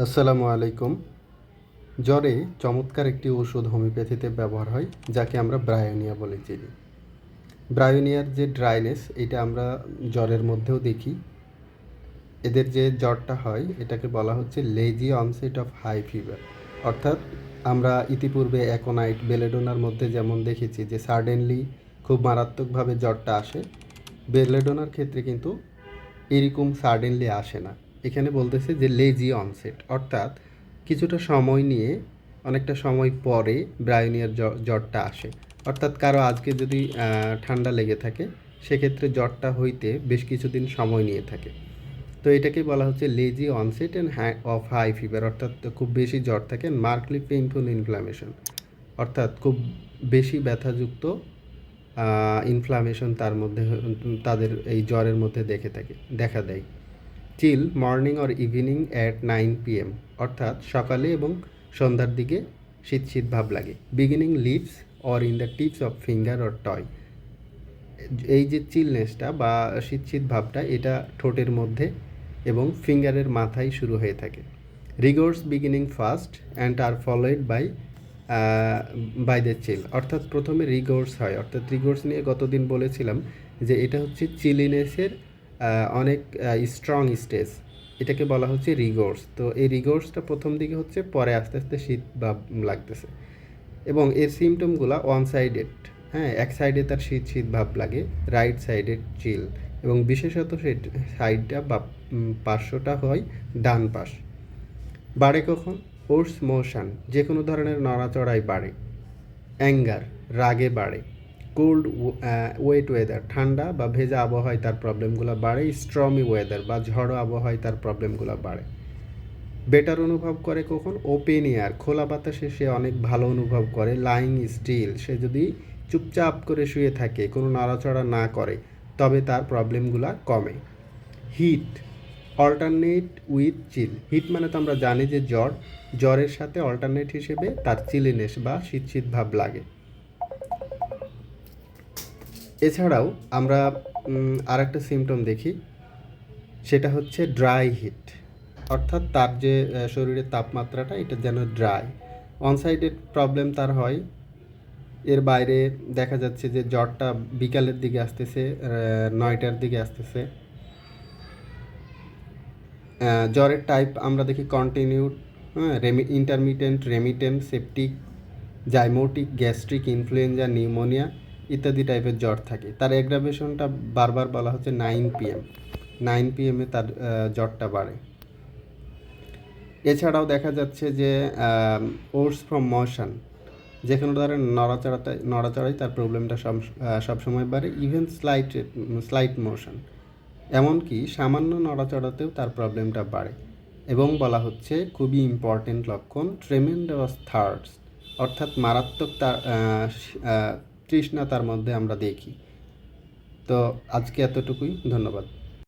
আসসালামু আলাইকুম। জ্বরে চমৎকার একটি ওষুধ হোমিওপ্যাথিতে ব্যবহার হয়, যাকে আমরা ব্রায়োনিয়া বলে চিনি। ব্রায়োনিয়ার যে ড্রাইনেস, এটা আমরা জ্বরের মধ্যেও দেখি। এদের যে জ্বরটা হয়, এটাকে বলা হচ্ছে lazy onset of high fever. অর্থাৎ আমরা ইতিপূর্বে অ্যাকোনাইট, বেলেডোনার মধ্যে যেমন দেখেছি যে সাডেনলি খুব মারাত্মকভাবে জ্বরটা আসে, বেলেডোনার ক্ষেত্রে কিন্তু এরকম সাডেনলি আসে না। এখানে বলতেছে যে লেজি অনসেট অর্থাৎ কিছুটা সময় নিয়ে, অনেকটা সময় পরে ব্রায়োনিয়ার জ্বর- জ্বরটা আসে। অর্থাৎ কারও আজকে যদি ঠান্ডা লেগে থাকে, সেক্ষেত্রে জ্বরটা হইতে বেশ কিছুদিন সময় নিয়ে থাকে। তো এটাকে বলা হচ্ছে lazy onset and high of high fever অর্থাৎ খুব বেশি জ্বর থাকে মার্কলি পেইনফুল ইনফ্লামেশন অর্থাৎ খুব বেশি ব্যথাযুক্ত ইনফ্লামেশন তার মধ্যে, তাদের এই জ্বরের মধ্যে দেখে থাকে, দেখা দেয়। Chill morning or evening at nine PM অর্থাৎ সকালে এবং সন্ধ্যার দিকে শীত শীত ভাব লাগে। Beginning leaves or in the tips of finger or toe এই যে চিলনেসটা বা শীত শীত ভাবটা, এটা ঠোঁটের মধ্যে এবং ফিঙ্গারের মাথায় শুরু হয়ে থাকে। Rigors beginning first and R followed by by the chill অর্থাৎ প্রথমে রিগোর্স হয়। অর্থাৎ রিগোর্স নিয়ে গতদিন বলেছিলাম যে এটা হচ্ছে চিলিনেসের অনেক স্ট্রং স্টেজ এটাকে বলা হচ্ছে রিগোর্স তো এই রিগোর্সটা প্রথম দিকে হচ্ছে, পরে আস্তে আস্তে শীত ভাব লাগতেছে। এবং এর সিমটমগুলো ওয়ান সাইডেড হ্যাঁ এক সাইডে তার শীত শীত ভাব লাগে রাইট সাইডে চিল এবং বিশেষত সে সাইডটা বা পার্শ্বটা হয় ডান পাশ। বাড়ে কখন? ওর্স মোশন যে কোনো ধরনের নড়াচড়াই বাড়ে। অ্যাঙ্গার রাগে বাড়ে। কোল্ড ওয়েট ওয়েদার ঠান্ডা বা ভেজা আবহাওয়ায় তার প্রবলেমগুলো বাড়ে স্ট্রমি ওয়েদার বা ঝড়ো আবহাওয়ায় তার প্রবলেমগুলো বাড়ে। বেটার অনুভব করে কখন? ওপেন এয়ার খোলা বাতাসে সে অনেক ভালো অনুভব করে লাইং স্টিল সে যদি চুপচাপ করে শুয়ে থাকে, কোনো নাড়াচড়া না করে, তবে তার প্রবলেমগুলো কমে। Heat alternate with chill heat মানে তো আমরা জানি যে জ্বর, জ্বরের সাথে অল্টারনেট হিসেবে তার চিলিনেস বা শীত শীত ভাব লাগে। এছাড়াও আমরা আর একটা সিমটম দেখি, সেটা হচ্ছে ড্রাই হিট অর্থাৎ তার যে শরীরের তাপমাত্রাটা, এটা যেন ড্রাই অন সাইডেড প্রবলেম তার হয়। এর বাইরে দেখা যাচ্ছে যে, জ্বরটা বিকালের দিকে আসতেছে নয়টার দিকে আসতেছে। জ্বরের টাইপ আমরা দেখি কন্টিনিউড হ্যাঁ Remi intermittent remittent septic zymotic gastric influenza pneumonia ইত্যাদি টাইপের জ্বর থাকে। তার অ্যাগ্রাভেশনটা বারবার বলা হচ্ছে নাইন পিএম নাইন পিএমে তার জ্বরটা বাড়ে। এছাড়াও দেখা যাচ্ছে যে ওর্স ফ্রম মোশন যে কোনো ধরনের নড়াচড়াতে, নড়াচড়াই তার প্রবলেমটা সব সবসময় বাড়ে ইভেন স্লাইট স্লাইট মোশন এমনকি সামান্য নড়াচড়াতেও তার প্রবলেমটা বাড়ে। এবং বলা হচ্ছে খুবই ইম্পর্টেন্ট লক্ষণ ট্রেমেন্ডাস থার্ডস অর্থাৎ মারাত্মক তার তৃষ্ণা তার মধ্যে আমরা দেখি। তো আজকে এতটুকুই ধন্যবাদ।